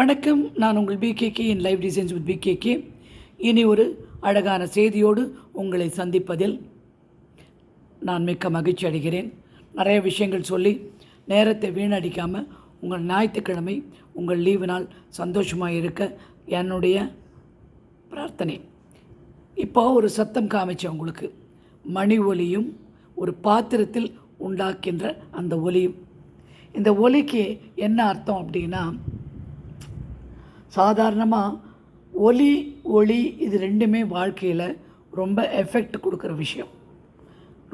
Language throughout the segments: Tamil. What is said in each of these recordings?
வணக்கம். நான் உங்கள் PKK in live designs with PKK இனி ஒரு அழகான செய்தியோடு உங்களை சந்திப்பதில் நான் மிக்க மகிழ்ச்சி அடைகிறேன். நிறைய விஷயங்கள் சொல்லி நேரத்தை வீணடிக்காமல் உங்கள் ஞாயிற்றுக்கிழமை உங்கள் லீவு நாள் சந்தோஷமாக இருக்க என்னுடைய பிரார்த்தனை. இப்போ ஒரு சத்தம் காமிச்சேன் உங்களுக்கு. மணி ஒலியும் ஒரு பாத்திரத்தில் உண்டாக்கின்ற அந்த ஒலியும் இந்த ஒலிக்கு என்ன அர்த்தம் அப்படின்னா சாதாரணமாக ஒலி ஒளி இது ரெண்டுமே வாழ்க்கையில் ரொம்ப எஃபெக்ட் கொடுக்குற விஷயம்.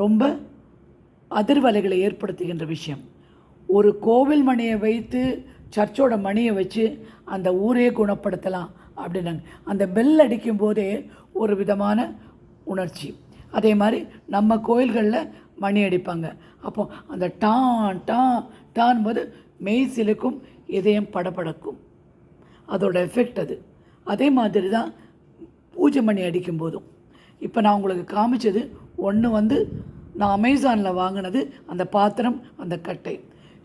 ரொம்ப அதிர்வலைகளை ஏற்படுத்துகின்ற விஷயம். ஒரு கோவில் மணியை வைத்து சர்ச்சோட மணியை வச்சு அந்த ஊரே குணப்படுத்தலாம் அப்படின்னாங்க. அந்த பெல் அடிக்கும் போதே ஒரு விதமான உணர்ச்சி. அதே மாதிரி நம்ம கோயில்களில் மணி அடிப்பாங்க. அப்போ அந்த டான் டான் டான் போது மெய் சிலுக்கும் இதயம் படபடக்கும். அதோட எஃபெக்ட் அது. அதே மாதிரி தான் பூஜை மணி அடிக்கும் போதும். இப்போ நான் உங்களுக்கு காமிச்சது ஒன்று வந்து நான் அமேசானில் வாங்கினது அந்த பாத்திரம் அந்த கட்டை.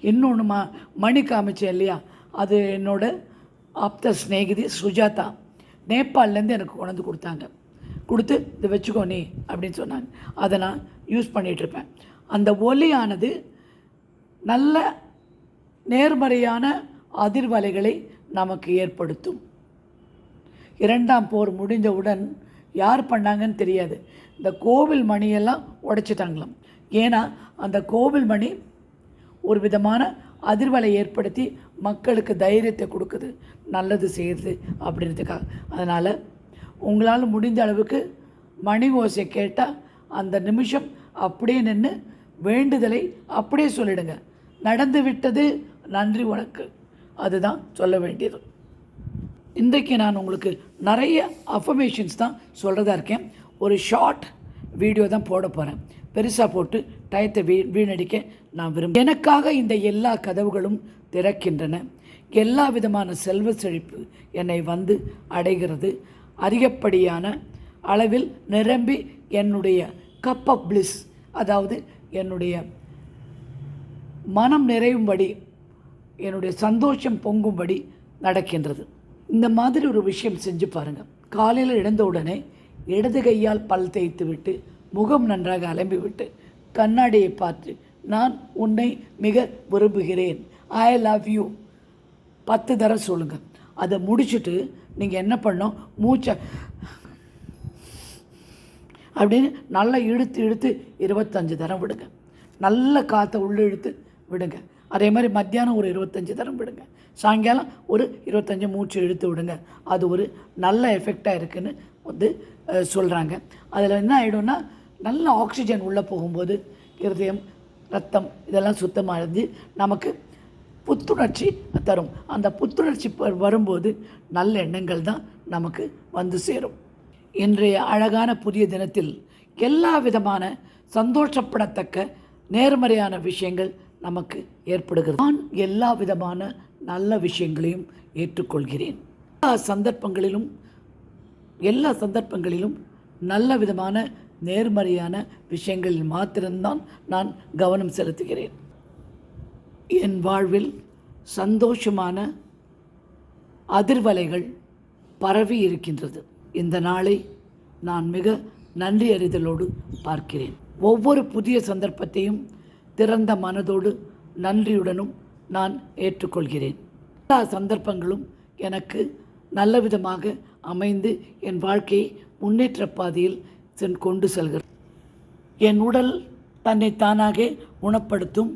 இன்னொன்று மா மணி காமிச்சேன் இல்லையா? அது என்னோட ஆப்த ஸ்நேகிதி சுஜாதா. நேபாள்லேருந்து எனக்கு கொண்டு கொடுத்தாங்க. கொடுத்து இதை வச்சுக்கோ நீ அப்படின்னு சொன்னாங்க. அதை நான் யூஸ் பண்ணிகிட்ருப்பேன் அந்த ஒலியானது நல்ல நேர்மறையான அதிர்வலைகளை நமக்கு ஏற்படுத்தும். இரண்டாம் போர் முடிந்தவுடன் யார் பண்ணாங்கன்னு தெரியாது. இந்த கோவில் மணியெல்லாம் உடைச்சிட்டாங்களாம். ஏன்னா அந்த கோவில் மணி ஒரு விதமான அதிர்வலை ஏற்படுத்தி மக்களுக்கு தைரியத்தை கொடுக்குது. நல்லது செய்யுது அப்படின்றதுக்காக. அதனால் உங்களால் முடிந்த அளவுக்கு மணி ஓசை கேட்டால் அந்த நிமிஷம் அப்படியே நின்று வேண்டுதலை அப்படியே சொல்லிடுங்க. நடந்து விட்டது நன்றி உனக்கு அதுதான் சொல்ல வேண்டியது. இன்றைக்கு நான் உங்களுக்கு நிறைய அஃபர்மேஷன்ஸ் தான் சொல்கிறதா இருக்கேன். ஒரு ஷார்ட் வீடியோ தான் போட போகிறேன் பெருசாக போட்டு டயத்தை வீ வீணடிக்க நான் விரும்புகிறேன். எனக்காக இந்த எல்லா கதவுகளும் திறக்கின்றன. எல்லா விதமான செல்வ செழிப்பு என்னை வந்து அடைகிறது. அதிகப்படியான அளவில் நிரம்பி என்னுடைய கப் ஆஃப் பிளிஸ் அதாவது என்னுடைய மனம் நிறையும்படி என்னுடைய சந்தோஷம் பொங்கும்படி நடக்கின்றது. இந்த மாதிரி ஒரு விஷயம் செஞ்சு பாருங்கள் காலையில் எழுந்தவுடனே இடது கையால் பல் தேய்த்து விட்டு முகம் நன்றாக அலம்பி விட்டு கண்ணாடியை பார்த்து நான் உன்னை மிக விரும்புகிறேன். ஐ லவ் யூ பத்து தடவை சொல்லுங்கள் அதை முடிச்சுட்டு நீங்கள் என்ன பண்ணோம் மூச்சை அப்படின்னு நல்லா இழுத்து இழுத்து இருபத்தஞ்சு தரம் விடுங்க. நல்ல காற்றை உள்ளே இழுத்து விடுங்க. அதே மாதிரி மத்தியானம் ஒரு இருபத்தஞ்சி தரம் விடுங்க. சாயங்காலம் ஒரு இருபத்தஞ்சி மூச்சு இழுத்து விடுங்க. அது ஒரு நல்ல எஃபெக்டாக இருக்குதுன்னு வந்து சொல்கிறாங்க அதில் என்ன ஆகிடும்னா நல்ல ஆக்சிஜன் உள்ளே போகும்போது இருதயம் ரத்தம் இதெல்லாம் சுத்தமாக இருந்து நமக்கு புத்துணர்ச்சி தரும். அந்த புத்துணர்ச்சி வரும்போது நல்ல எண்ணங்கள் தான் நமக்கு வந்து சேரும். இன்றைய அழகான புதிய தினத்தில் எல்லா விதமான சந்தோஷப்படத்தக்க நேர்மறையான விஷயங்கள் நமக்கு ஏற்படுகிறது. நான் எல்லா விதமான நல்ல விஷயங்களையும் ஏற்றுக்கொள்கிறேன். எல்லா சந்தர்ப்பங்களிலும் எல்லா சந்தர்ப்பங்களிலும் நல்ல விதமான நேர்மறையான விஷயங்களில் மாத்திரம்தான் நான் கவனம் செலுத்துகிறேன். என் வாழ்வில் சந்தோஷமான அதிர்வலைகள் பரவி இருக்கின்றது. இந்த நாளை நான் மிக நன்றி அறிதலோடு பார்க்கிறேன். ஒவ்வொரு புதிய சந்தர்ப்பத்தையும் திறந்த மனதோடு நன்றியுடனும் நான் ஏற்றுக்கொள்கிறேன். எல்லா சந்தர்ப்பங்களும் எனக்கு நல்ல விதமாக அமைந்து என் வாழ்க்கையை முன்னேற்ற பாதையில் சென் கொண்டு செல்கிறது. என் உடல் தன்னை தானாக குணப்படுத்தும்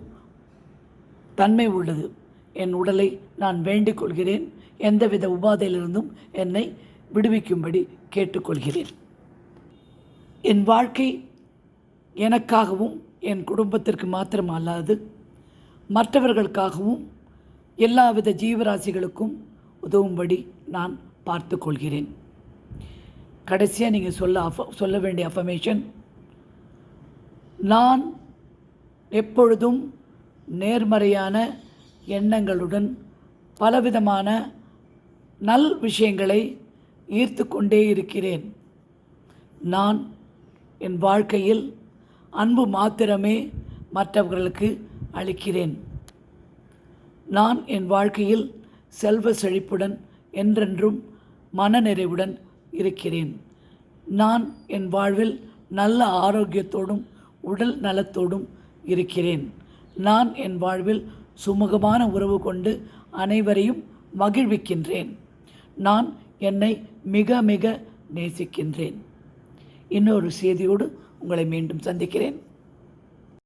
தன்மை உள்ளது. என் உடலை நான் வேண்டிக் கொள்கிறேன். எந்தவித உபாதையிலிருந்தும் என்னை விடுவிக்கும்படி கேட்டுக்கொள்கிறேன். என் வாழ்க்கை எனக்காகவும் என் குடும்பத்திற்கு மாத்திரம் அல்லாது மற்றவர்களுக்காகவும் எல்லாவித ஜீவராசிகளுக்கும் உதவும்படி நான் பார்த்து கொள்கிறேன். கடைசியாக நீங்கள் சொல்ல அஃப சொல்ல வேண்டிய அஃபர்மேஷன் நான் எப்பொழுதும் நேர்மறையான எண்ணங்களுடன் பலவிதமான நல் விஷயங்களை ஈர்த்து கொண்டே இருக்கிறேன். நான் என் வாழ்க்கையில் அன்பு மாத்திரமே மற்றவர்களுக்கு அளிக்கிறேன். நான் என் வாழ்க்கையில் செல்வ செழிப்புடன் என்றென்றும் மனநிறைவுடன் இருக்கிறேன். நான் என் வாழ்வில் நல்ல ஆரோக்கியத்தோடும் உடல் நலத்தோடும் இருக்கிறேன். நான் என் வாழ்வில் சுமூகமான உறவு கொண்டு அனைவரையும் மகிழ்விக்கின்றேன். நான் என்னை மிக மிக நேசிக்கின்றேன். இன்னொரு செய்தியோடு உங்களை மீண்டும் சந்திக்கிறேன்.